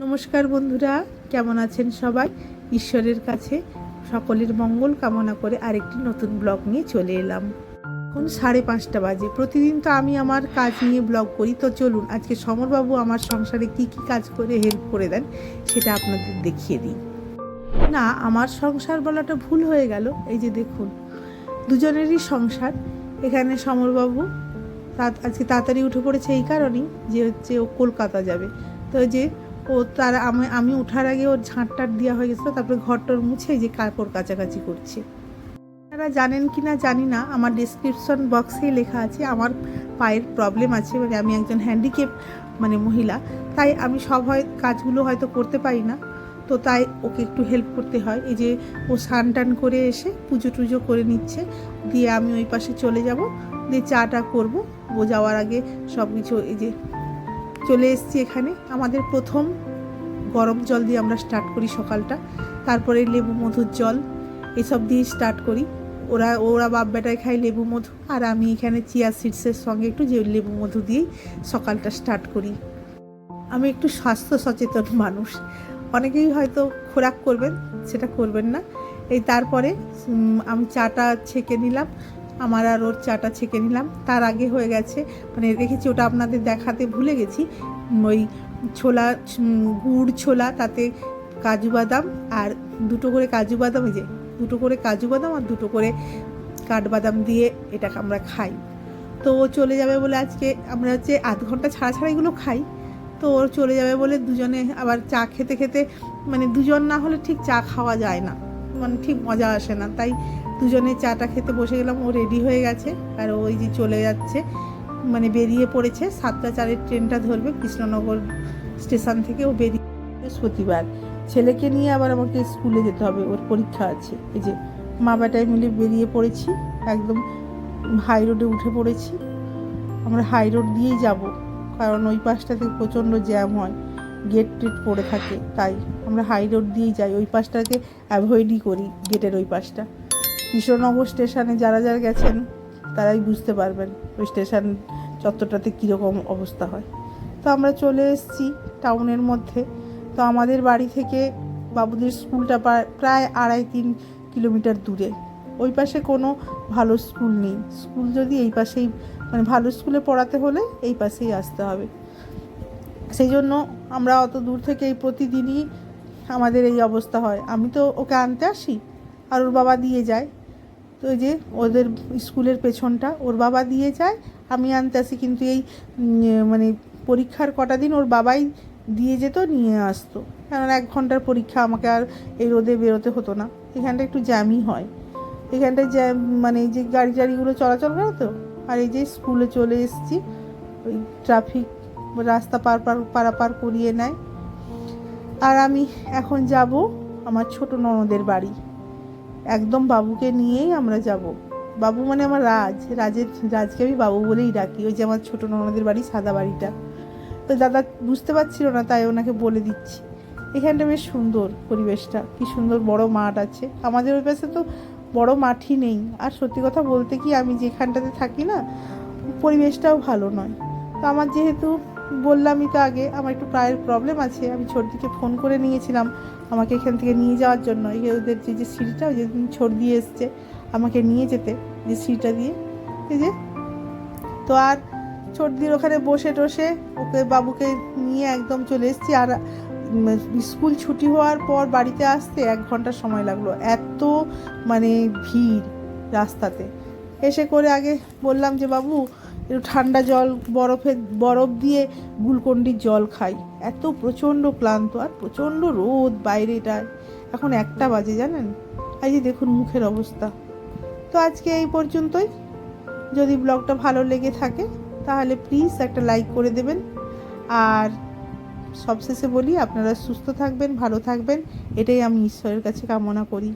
নমস্কার বন্ধুরা, কেমন আছেন সবাই? ঈশ্বরের কাছে সকলের মঙ্গল কামনা করে আরেকটি নতুন ব্লগ নিয়ে চলে এলাম। এখন সাড়ে পাঁচটা বাজে। প্রতিদিন তো আমি আমার কাজ নিয়ে ব্লগ করি, তো চলুন আজকে সমরবাবু আমার সংসারে কি কি কাজ করে হেল্প করে দেন, সেটা আপনাদের দেখিয়ে দিই। না, আমার সংসার বলাটা ভুল হয়ে গেল। এই যে দেখুন, দুজনেরই সংসার। এখানে সমরবাবু তা- আজকে তাড়াতাড়ি উঠে পড়েছে এই কারণেই যে হচ্ছে ও কলকাতা যাবে। তো যে ও তার আমি আমি ওঠার আগে ওর ঝাঁটটার দেওয়া হয়ে গেছিল, তারপরে ঘরটর মুছে যে কাপড় কাচাকাচি করছে। আপনারা জানেন কি না জানি না, আমার ডিসক্রিপশন বক্সেই লেখা আছে, আমার পায়ের প্রবলেম আছে মানে আমি একজন হ্যান্ডিক্যাপ মানে মহিলা, তাই আমি সব হয় কাজগুলো হয়তো করতে পারি না, তো তাই ওকে একটু হেল্প করতে হয়। এই যে ও স্নান টান করে এসে পুজো টুজো করে নিচ্ছে, দিয়ে আমি ওই পাশে চলে যাব, দিয়ে চাটা করব, ও যাওয়ার আগে সব কিছু এই যে চলে এসেছি এখানে। আমাদের প্রথম গরম জল দিয়ে আমরা স্টার্ট করি সকালটা। তারপরে লেবু মধুর জল, এসব দিয়ে স্টার্ট করি। ওরা ওরা বাপ বেটায় খায় লেবু মধু, আর আমি এখানে চিয়া সিডসের সঙ্গে একটু যে লেবু মধু দিয়েই সকালটা স্টার্ট করি। আমি একটু স্বাস্থ্য সচেতন মানুষ। অনেকেই হয়তো খোরাক করবেন, সেটা করবেন না। এই তারপরে আমি চাটা ছেঁকে নিলাম। আমার আর ওর চাটা ছেঁকে নিলাম। তার আগে হয়ে গেছে মানে রেখেছি, ওটা আপনাদের দেখাতে ভুলে গেছি। ওই ছোলা গুড় ছোলা, তাতে কাজু বাদাম আর দুটো করে কাজু বাদাম যে দুটো করে কাজু বাদাম আর দুটো করে কাঠবাদাম দিয়ে এটাকে আমরা খাই। তো ও চলে যাবে বলে আজকে আমরা হচ্ছে আধ ঘণ্টা ছাড়া ছাড়া এগুলো খাই। তো ওর চলে যাবে বলে দুজনে আবার চা খেতে খেতে মানে দুজন না হলে ঠিক চা খাওয়া যায় না। মানে ঠিক মজা আসে না। তাই দুজনে চাটা খেতে বসে গেলাম, ও রেডি হয়ে গেছে আর ওই যে চলে যাচ্ছে। মানে বেরিয়ে পড়েছে, সাতটা চারের ট্রেনটা ধরবে কৃষ্ণনগর স্টেশন থেকে, ও বেরিয়ে বৃহস্পতিবার। ছেলেকে নিয়ে আবার আমাকে স্কুলে যেতে হবে, ওর পরীক্ষা আছে। এই যে মা বেটায় মিলে বেরিয়ে পড়েছি, একদম হাই রোডে উঠে পড়েছি। আমরা হাই রোড দিয়েই যাব, কারণ ওই পাশটাতে প্রচণ্ড জ্যাম হয় গেট টেট পড়ে থাকে, তাই আমরা হাই রোড দিয়েই যাই। ওই পাশটাকে অ্যাভয়েডই করি গেটের ওই পাশটা। কৃষ্ণনগর স্টেশনে যারা যারা গেছেন, তারাই বুঝতে পারবেন ওই স্টেশন চত্বরটাতে কীরকম অবস্থা হয়। তো আমরা চলে এসেছি টাউনের মধ্যে। তো আমাদের বাড়ি থেকে বাবুদের স্কুলটা প্রায়- আড়াই তিন কিলোমিটার দূরে। ওই পাশে কোনো ভালো স্কুল নেই। স্কুল যদি এই পাশেই মানে ভালো স্কুলে পড়াতে হলে এই পাশেই আসতে হবে। সেই জন্য আমরা অত দূর থেকে এই প্রতিদিনই আমাদের এই অবস্থা হয়। আমি তো ওকে আনতে আসি, আর ওর বাবা দিয়ে যায়। এই যে ওদের স্কুলের পেছনটা, ওর বাবা দিয়ে যায়, আমি আনতে আসি, কিন্তু এই মানে পরীক্ষার কটা দিন ওর বাবাই দিয়ে যেত, নিয়ে আসতো। কারণ এক ঘণ্টার পরীক্ষা আমাকে আর এই রোদে বেরোতে হতো না। এখানটা একটু জ্যামই হয়। এখানটায় জ্যাম মানে এই যে গাড়ি টাড়িগুলো চলাচল করে তো, আর এই যে স্কুলে চলে এসেছি, ওই ট্রাফিক রাস্তা পার পার, পারাপার করিয়ে নেয়। আর আমি এখন যাব আমার ছোট ননদের বাড়ি। একদম বাবুকে নিয়েই আমরা যাব। বাবু মানে আমার রাজ। রাজের, রাজকে আমি বাবু বলেই ডাকি। ওই যে আমার ছোট ননদের বাড়ি, সাদা বাড়িটা। তো দাদা বুঝতে পারছিল না, তাই ওনাকে বলে দিচ্ছি। এখানটা বেশ সুন্দর পরিবেশটা। কি সুন্দর বড় মাঠ আছে। আমাদের ওই পাশে তো বড় মাঠই নেই। আর সত্যি কথা বলতে কি, আমি যেখানটাতে থাকি না, পরিবেশটাও ভালো নয়। তো আমার যেহেতু বললামই তো আগে, আমার একটু পায়ের প্রবলেম আছে। আমি ছোটদিকে ফোন করে নিয়েছিলাম আমাকে এখান থেকে নিয়ে যাওয়ার জন্য। এই ওদের যে যে সিঁড়িটা, ওই যে ছোট দিয়ে এসছে আমাকে নিয়ে যেতে, যে সিঁড়িটা দিয়ে। এই যে, তো আর ছোটদির ওখানে বসে টসে ওকে বাবুকে নিয়ে একদম চলে এসেছি। আর স্কুল ছুটি হওয়ার পর বাড়িতে আসতে এক ঘণ্টা সময় লাগল। এত মানে ভিড় রাস্তাতে। এসে করে আগে বললাম যে, বাবু একটু ঠান্ডা জল বরফের বরফ দিয়ে গুলকন্ডির জল খাই। এত প্রচণ্ড ক্লান্ত আর প্রচণ্ড রোদ বাইরেটায় এখন একটা বাজে, জানেন? এই যে দেখুন মুখের অবস্থা। তো আজকে এই পর্যন্তই। যদি ব্লগটা ভালো লেগে থাকে, তাহলে প্লিজ একটা লাইক করে দেবেন। আর সবশেষে বলি, আপনারা সুস্থ থাকবেন, ভালো থাকবেন। এটাই আমি ঈশ্বরের কাছে কামনা করি।